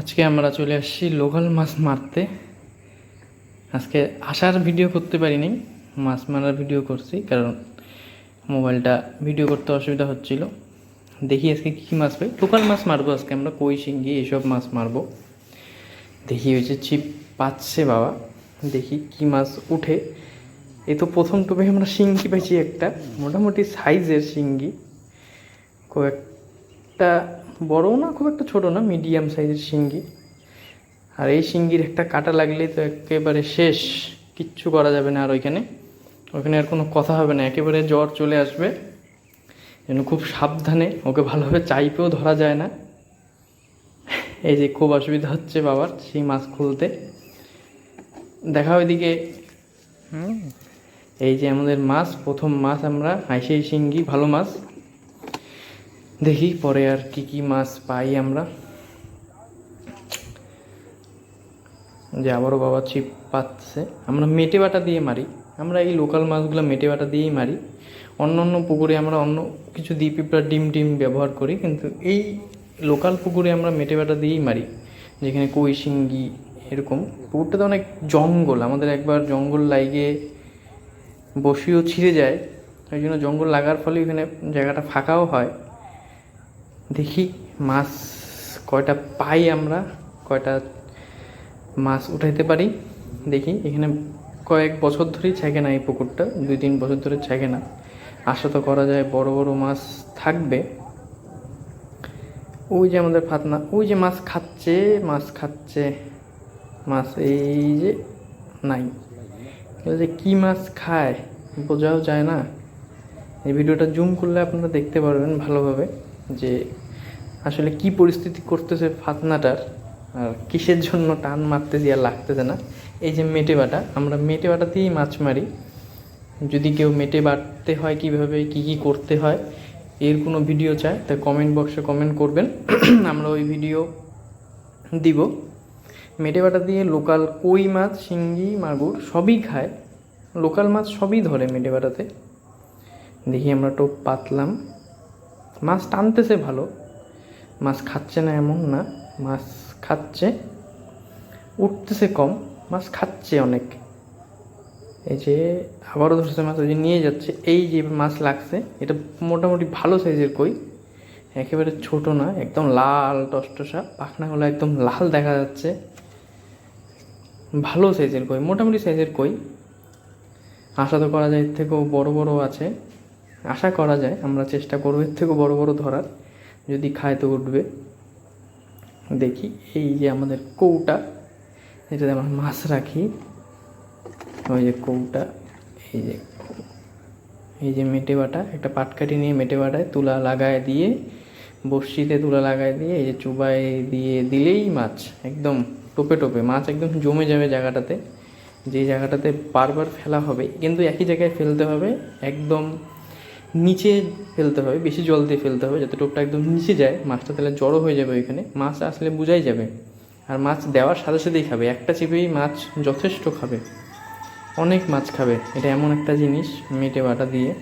আজকে আমরা চলে আসছি লোকাল মাছ মারতে। আজকে আসার ভিডিও করতে পারিনি, মাছ মারার ভিডিও করছি কারণ মোবাইলটা ভিডিও করতে অসুবিধা হচ্ছিল। দেখি আজকে কী মাছ পাই। লোকাল মাছ মারবো আজকে আমরা, কই, শিঙ্গি, এসব মাছ মারবো। দেখি হয়েছে ছিপ পাচ্ছে বাবা, দেখি কি মাছ উঠে। এই তো প্রথম টোপে আমরা শিঙ্গি পাইছি একটা, মোটামুটি সাইজের শিঙ্গি। একটা বড়ও না, খুব একটা ছোট না মিডিয়াম সাইজের শিঙ্গি। আর এই শিঙ্গির একটা কাটা লাগলেই তো একেবারে শেষ, কিচ্ছু করা যাবে না আর ওইখানে। ওইখানে আর কোনো কথা হবে না, একেবারে জ্বর চলে আসবে। যেন খুব সাবধানে, ওকে ভালোভাবে চাইপেও ধরা যায় না। এই যে খুব অসুবিধা হচ্ছে বাবার, সেই মাছ খুলতে। দেখা ওইদিকে। এই যে আমাদের মাছ, প্রথম মাছ আমরা হাইসেই শিঙ্গি, ভালো মাছ। দেখি পরে আর কি কি মাছ পাই আমরা। যে আবারও বাবা ছিপ পাচ্ছে। আমরা মেটে বাটা দিয়ে মারি। আমরা এই লোকাল মাছগুলো মেটে বাটা দিয়েই মারি। অন্য অন্য পুকুরে আমরা অন্য কিছু দ্বীপ পিঁপড়া ডিম ডিম ব্যবহার করি, কিন্তু এই লোকাল পুকুরে আমরা মেটে বাটা দিয়েই মারি, যেখানে কই, শিঙ্গি এরকম। পুকুরটাতে অনেক জঙ্গল, আমাদের একবার জঙ্গল লাগিয়ে বসিও ছিঁড়ে যায়। ওই জন্য জঙ্গল লাগার ফলে এখানে জায়গাটা ফাঁকাও হয়। দেখি মাছ কয়টা পাই আমরা, কয়টা মাছ উঠাইতে পারি। দেখি, এখানে কয়েক বছর ধরেই ছাগে না এই পুকুরটা, দুই তিন বছর ধরে ছাগে না। আশা তো করা যায় বড় বড় মাছ থাকবে। ওই যে আমাদের ফাতনা, ওই যে মাছ খাচ্ছে মাছ খাচ্ছে, মাছ এই যে নাই। যে কী মাছ খায়, বোঝাও যায় না। এই ভিডিওটা জুম করলে আপনারা দেখতে পারবেন ভালোভাবে যে আসলে কি পরিস্থিতি করতেছে ফাতনাটার, আর কিসের জন্য টান মারতেছি আর লাগতেছে না। এই যে মেটে বাটা, আমরা মেটে বাটাতেই মাছ মারি। যদি কেউ মেটে বাটতে হয় কীভাবে, কি কি করতে হয়, এর কোনো ভিডিও চায়, তা কমেন্ট বক্সে কমেন্ট করবেন। আমরা ওই ভিডিও দিব। মেটে বাটা দিয়ে লোকাল কই মাছ, শিঙ্গি, মাগুর সবই খায়। লোকাল মাছ সবই ধরে মেটে বাটাতে। দেখি আমরা টোপ পাতলাম। মাছ টানতেছে ভালো। মাছ খাচ্ছে না এমন না, মাছ খাচ্ছে, উঠতেছে কম, মাছ খাচ্ছে অনেক। এই যে আবারও ধরছে মাছ ওই যে নিয়ে যাচ্ছে, এই যে মাছ লাগছে, এটা মোটামুটি ভালো সাইজের কই, একেবারে ছোট না, একদম লাল টসটসা, পাখনাগুলো একদম লাল দেখা যাচ্ছে। ভালো সাইজের কই, মোটামুটি সাইজের কই। আশা তো করা যায়, এর থেকেও বড় বড় আছে। আশা করা যায়, আমরা চেষ্টা করব, এর থেকেও বড় বড় ধরার। যদি খায় তো উঠবে। দেখি, এই যে আমাদের কৌটা, এটাতে আমরা মাছ রাখি। ওই যে কৌটা, এই যে এই যে মেটে বাটা, একটা পাটকাঠি নিয়ে মেটে বাটায় তুলা লাগায় দিয়ে, বড়শিতে তুলা লাগায় দিয়ে, এই যে চুবাই দিয়ে দিলেই মাছ, একদম টোপে টোপে, মাছ একদম জমে যাবে জায়গাটাতে। যে জায়গাটাতে বারবার ফেলা হবে, কিন্তু একই জায়গায় ফেলতে হবে, একদম নিচে ফেলতে হবে, বেশি জল দিয়ে ফেলতে হবে যাতে টোপটা একদম নিচে যায়। মাছটা তাহলে জড়ো হয়ে যাবে ওইখানে। মাছ আসলে বোঝাই যাবে। আর মাছ দেওয়ার সাথে সাথেই খাবে। একটা চেপেই মাছ যথেষ্ট খাবে। অনেক মাছ খাবে। এটা এমন একটা জিনিস, মেটে বাটা দিয়ে।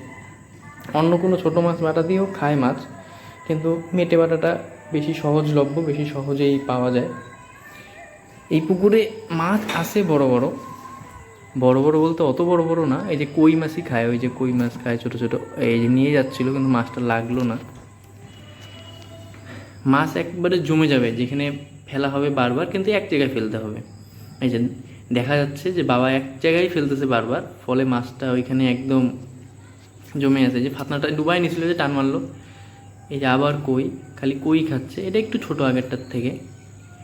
অন্য কোনো ছোটো মাছ বাটা দিয়েও খায় মাছ, কিন্তু মেটে বাটাটা বেশি সহজলভ্য, বেশি সহজেই পাওয়া যায়। এই পুকুরে মাছ আছে বড় বড়। বড় বড় বলতে অত বড় বড় না, এই যে কই মাছই খায়, ওই যে কই মাছ খায় ছোট ছোট, এই যে নিয়ে যাচ্ছিল কিন্তু মাছটা লাগল না। মাছ একবারে জমে যাবে, যেখানে ফেলা হবে বারবার, কিন্তু এক জায়গায় ফেলতে হবে। এই যে দেখা যাচ্ছে যে বাবা এক জায়গায় ফেলতেছে বারবার, ফলে মাছটা ওইখানে একদম জমে আছে। যে ফাতনাটা ডুবাই নিছিল, যে টান মারলো। এই যে আবার কই, খালি কই খাচ্ছে, এটা একটু ছোট আগেরটার থেকে,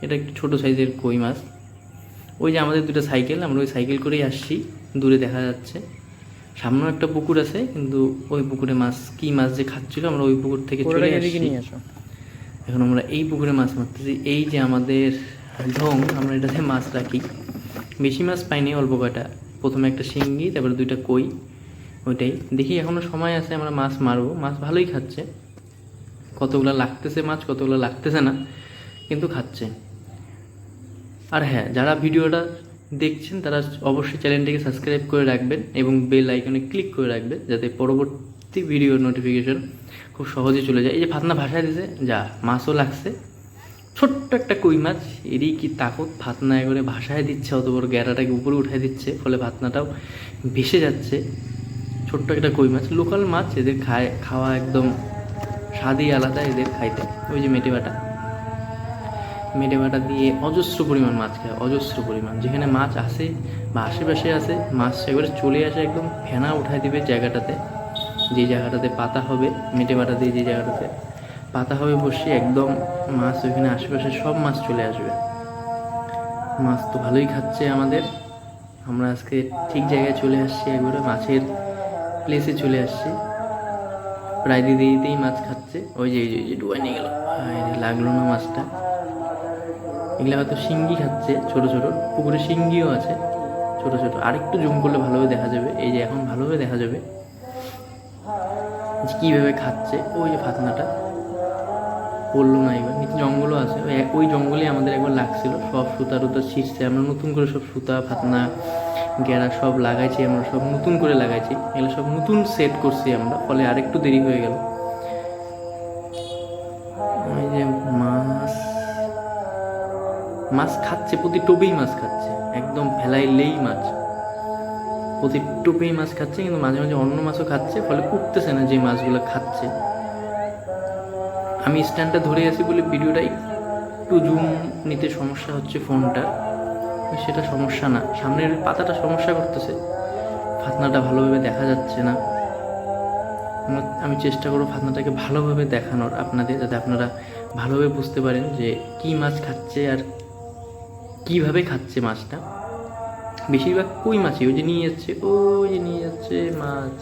এটা একটু ছোট সাইজের কই মাছ। ওই যে আমাদের দুটো সাইকেল আমরা ওই সাইকেল করেই আসছি। দূরে দেখা যাচ্ছে। সামনেও একটা পুকুর আছে কিন্তু ওই পুকুরে মাছ কি মাছ যে খাচ্ছিল আমরা ওই পুকুর থেকে চলে আসছি। এখন আমরা এই পুকুরে মাছ মারতেছি। এই যে আমাদের ঢং আমরা এটাতে মাছ রাখি। বেশি মাছ পাইনি অল্প কয়টা। প্রথমে একটা শিঙ্গি তারপরে দুইটা কই ওইটাই। দেখি এখনও সময় আছে আমরা মাছ মারবো। মাছ ভালোই খাচ্ছে। কতগুলো লাগতেছে মাছ কতগুলো লাগতেছে না কিন্তু খাচ্ছে। আর হ্যাঁ যারা ভিডিওটা দেখছেন, তারা অবশ্যই চ্যানেলটিকে সাবস্ক্রাইব করে রাখবেন এবং বেল আইকনে ক্লিক করে রাখবেন, যাতে পরবর্তী ভিডিওর নোটিফিকেশন খুব সহজে চলে যায়। এই যে ফাতনা ভাষায় দিছে, যা মাছও লাগছে। ছোট্ট একটা কই মাছ, এরই কি তাকত ভাতনা করে ভাসায় দিচ্ছে অত বড় গ্যারাটাকে উপরে উঠায় দিচ্ছে, ফলে ভাতনাটাও ভেসে যাচ্ছে। ছোট্ট একটা কই মাছ, লোকাল মাছ, এদের খায়, খাওয়া একদম স্বাদই আলাদা এদের খাইতে। ওই যে মেটে বাটা। মেটে বাটা দিয়ে অজস্র পরিমাণ মাছ খায়, অজস্র পরিমাণ। যেখানে মাছ আসে বা আশেপাশে আসে, মাছ সেগুলো চলে আসে একদম ফেনা উঠায় দিবে জায়গাটাতে। যে জায়গাটাতে পাতা হবে মেটে বাটা দিয়ে যে জায়গাটাতে পাতা হবে বসে একদম মাছ ওইখানে আশেপাশে সব মাছ চলে আসবে। মাছ তো ভালোই খাচ্ছে আমাদের। আমরা আজকে ঠিক জায়গায় চলে আসছি একবারে, মাছের প্লেসে চলে আসছি। প্রায় দিতে দিতেই মাছ খাচ্ছে। ওই যে ওই যে ডুবাই নিয়ে গেল। লাগল না মাছটা। এগুলো হয়তো শিঙ্গি খাচ্ছে ছোট ছোট, পুকুরে শিঙ্গিও আছে ছোট ছোট। আরেকটু জুম করলে ভালোভাবে দেখা যাবে, এই যে এখন ভালোভাবে দেখা যাবে কীভাবে খাচ্ছে ওই যে ফাতনাটা। পড়ল না এবার নিচে জঙ্গলও আছে, ওই জঙ্গলে আমাদের একবার লাগছিল, সব সুতা টুতা ছিঁড়ছে, আমরা নতুন করে সব সুতা, ফাতনা, গেরা সব লাগাইছি আমরা, সব নতুন করে লাগাইছি, এগুলো সব নতুন সেট করছি আমরা, ফলে আরেকটু দেরি হয়ে গেল। মাছ খাচ্ছে, প্রতি টোপেই মাছ খাচ্ছে, একদম ফেলাইলেই মাছ। প্রতি টোপেই মাছ খাচ্ছে, কিন্তু মাঝে মাঝে অন্য মাছও খাচ্ছে, ফলে উঠতেছে না যে মাছগুলো খাচ্ছে। আমি স্ট্যান্ডটা ধরে আছি বলে ভিডিওটা একটু জুম নিতে সমস্যা হচ্ছে ফোনটা সেটা সমস্যা না, সামনের পাতাটা সমস্যা করতেছে। ফাতনাটা ভালোভাবে দেখা যাচ্ছে না। আমি চেষ্টা করব ফাতনাটাকে ভালোভাবে দেখানোর আপনাদের, যাতে আপনারা ভালোভাবে বুঝতে পারেন যে কী মাছ খাচ্ছে আর কীভাবে খাচ্ছে মাছটা? বেশিরভাগ কই মাছই ওই যে নিয়ে যাচ্ছে, ওই যে নিয়ে যাচ্ছে মাছ।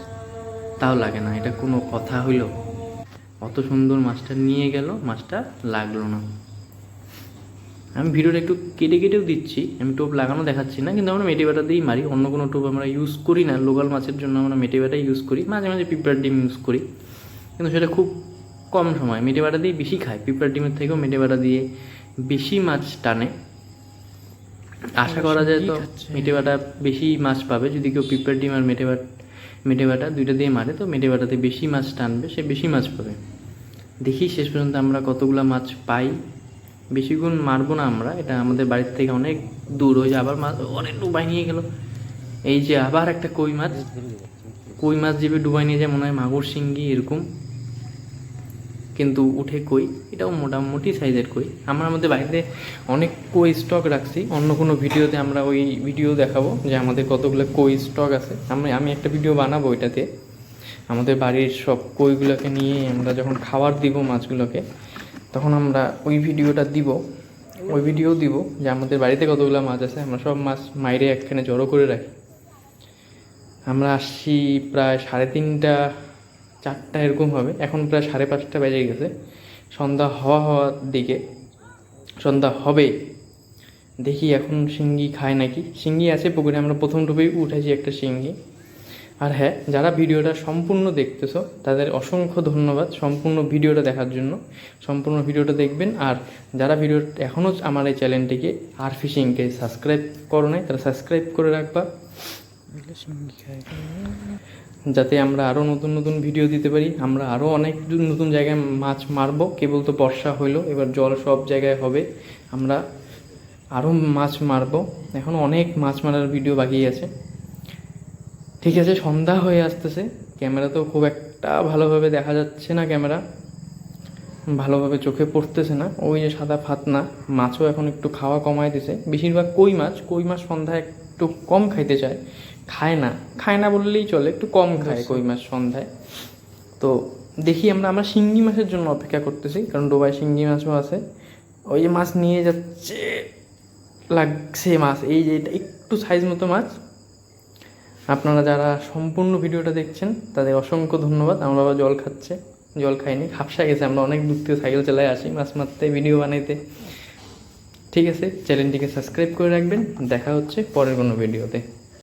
তাও লাগে না, এটা কোনো কথা হইল। অত সুন্দর মাছটা নিয়ে গেল, মাছটা লাগল না। আমি ভিডিওটা একটু কেটে কেটেও দিচ্ছি, আমি টোপ লাগানো দেখাচ্ছি না, কিন্তু আমরা মেটে বাটা দিয়েই মারি। অন্য কোনো টোপ আমরা ইউজ করি না, লোকাল মাছের জন্য আমরা মেটে বাটাই ইউজ করি। মাঝে মাঝে পিঁপড়ার ডিম ইউজ করি। কিন্তু সেটা খুব কম সময়, মেটে বাটা দিয়ে বেশি খায়। পিঁপড়ার ডিমের থেকেও মেটে বাটা দিয়ে বেশি মাছ টানে। আশা করা যায় তো মেটে বাটা বেশি মাছ পাবে। যদি কেউ পিঁপড়ার ডিম আর মেটে বাট মেটে বাটা দুইটা দিয়ে মারে, তো মেটে বাটাতে বেশি মাছ টানবে, সে বেশি মাছ পাবে। দেখি শেষ পর্যন্ত আমরা কতগুলো মাছ পাই। বেশিক্ষণ মারবো না আমরা, এটা আমাদের বাড়ির থেকে অনেক দূর। হয়ে যায় আবার মাছ অনেক ডুবাই নিয়ে গেল। এই যে আবার একটা কই মাছ। কই মাছ যেভাবে ডুবাই নিয়ে যায়, মনে হয় মাগুর, শিঙ্গি, এরকম। কিন্তু উঠে কই? এটাও মোটামুটি সাইজের কই। আমরা আমাদের বাড়িতে অনেক কই স্টক রাখছি। অন্য কোনো ভিডিওতে আমরা ওই ভিডিও দেখাবো যে আমাদের কতগুলো কই স্টক আছে। আমি আমি একটা ভিডিও বানাবো ওইটাতে। আমাদের বাড়ির সব কইগুলোকে নিয়ে আমরা যখন খাবার দিব মাছগুলোকে, তখন আমরা ওই ভিডিওটা দিব। ওই ভিডিও দিব যে আমাদের বাড়িতে কতগুলো মাছ আছে। আমরা সব মাছ মাইরে একখানে জড়ো করে রাখি। আমরা আসছি প্রায় সাড়ে তিনটা চারটা এরকম হবে। এখন প্রায় সাড়ে পাঁচটা বেজে গেছে। সন্ধ্যা হওয়া হওয়ার দিকে, সন্ধ্যা হবে। দেখি এখন শিঙ্গি খায় নাকি? শিঙ্গি আছে পুকুরে, আমরা প্রথম টুপেই উঠেছি একটা শিঙ্গি। আর হ্যাঁ যারা ভিডিওটা সম্পূর্ণ দেখতেছো, তাদের অসংখ্য ধন্যবাদ সম্পূর্ণ ভিডিওটা দেখার জন্য। সম্পূর্ণ ভিডিওটা দেখবেন। আর যারা ভিডিও এখনও আমার এই চ্যানেলটিকে আর ফিশিংকে সাবস্ক্রাইব করো নাই, তারা সাবস্ক্রাইব করে রাখবা। যাতে আমরা আরও নতুন নতুন ভিডিও দিতে পারি। আমরা আরও অনেক নতুন জায়গায় মাছ মারবো। কেবল তো বর্ষা হইল, এবার জল সব জায়গায় হবে। আমরা আরও মাছ মারবো। এখন অনেক মাছ মারার ভিডিও বাকি আছে। ঠিক আছে, সন্ধ্যা হয়ে আসতেছে। ক্যামেরা তো খুব একটা ভালোভাবে দেখা যাচ্ছে না ক্যামেরা। ভালোভাবে চোখে পড়তেছে না। ওই যে সাদা ফাতনা, মাছও এখন একটু খাওয়া কমায় দিছে। বেশিরভাগ কই মাছ? কই মাছ সন্ধ্যায় একটু কম খাইতে চায়। খায় না। খায় না বললেই চলে একটু কম খায় কই মাছ সন্ধ্যায়। তো দেখি আমরা আমরা শিঙ্গি মাছের জন্য অপেক্ষা করতেছি কারণ ডোবায় শিঙ্গি মাছও আছে। ওই যে মাছ নিয়ে যাচ্ছে লাগছে মাছ এই যে এটা একটু সাইজ মতো মাছ। আপনারা যারা সম্পূর্ণ ভিডিওটা দেখছেন তাদের অসংখ্য ধন্যবাদ। আমার বাবা জল খাচ্ছে জল খাইনি হাফসা গেছে আমরা অনেক দূর থেকে সাইকেল চালায় আসি মাছ মারতে ভিডিও বানাইতে। ঠিক আছে চ্যানেলটিকে সাবস্ক্রাইব করে রাখবেন। দেখা হচ্ছে পরের কোনো ভিডিওতে।